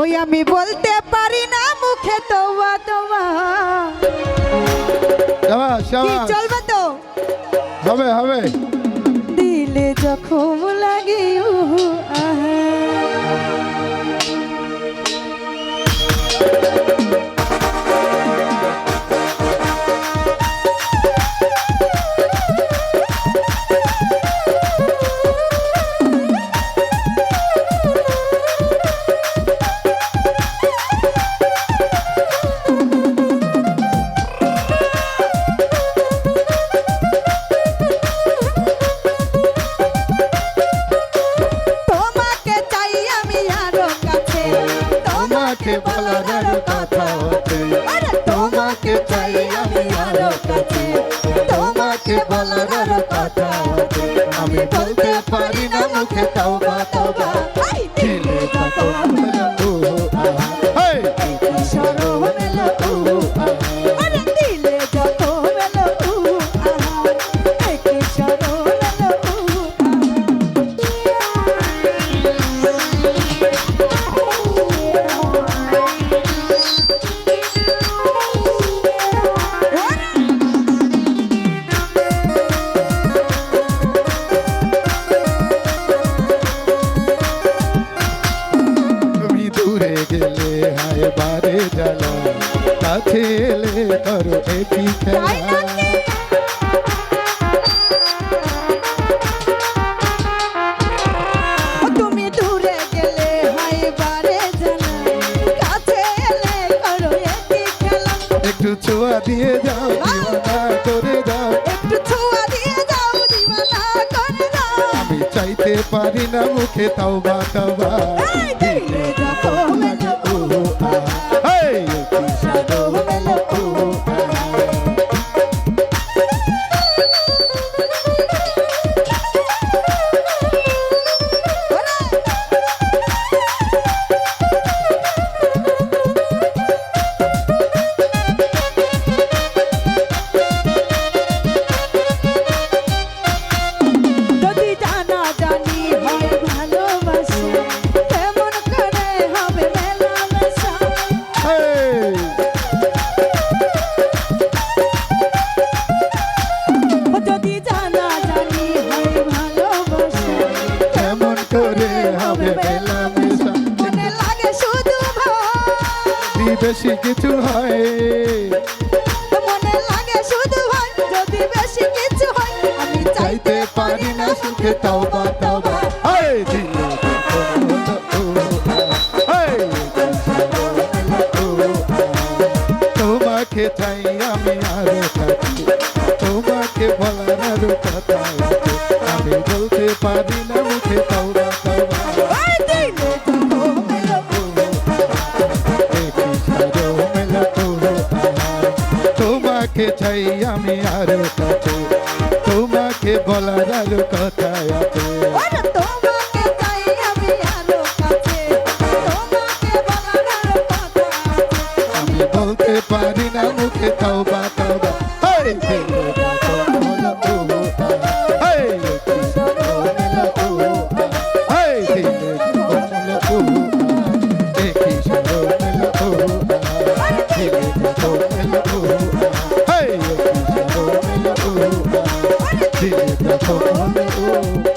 ওই আমি বলতে পারি না মুখে তোমা চলবে তো? হবে হবে। দিলে যখন লাগে আহা। তোমাকে বলার কথা আরে তোমাকে চাই আমি আরও কাছে। তোমাকে বলার কথা আছে আমি বলতে পারি না মুখে তওবা তওবা দূরে গেলে হায় বারে জ্বালা। কাছে এলে করো একই খেলা। নাকি? ও তুমি চাইতে পারি না মুখে তাওবা তাওবা এই যদি জানা জানি হয় ভালোবাসা কেমন করে হবে মেলামেশা মনে লাগে শুধু ভয়। বেশি কিছু হয় মনে লাগে শুধু ভয়। যদি বেশি কিছু হয় আমি চাইতে পারি না সুখে তাওবা তাওবা হেই দিলে যখন হলো ও আহা হেই কি সাদো মেলো ও আহা তোমাকে চাই আমি আরও তোমাকে আমার কথা আমি বলতে পারি না মুখে তাওবা তাওবা তোমাকে চাই আমি আর কাছে তোমাকে বলার আর কথা আছে আমি বলতে পারি না মুখে তাওবা জীবিত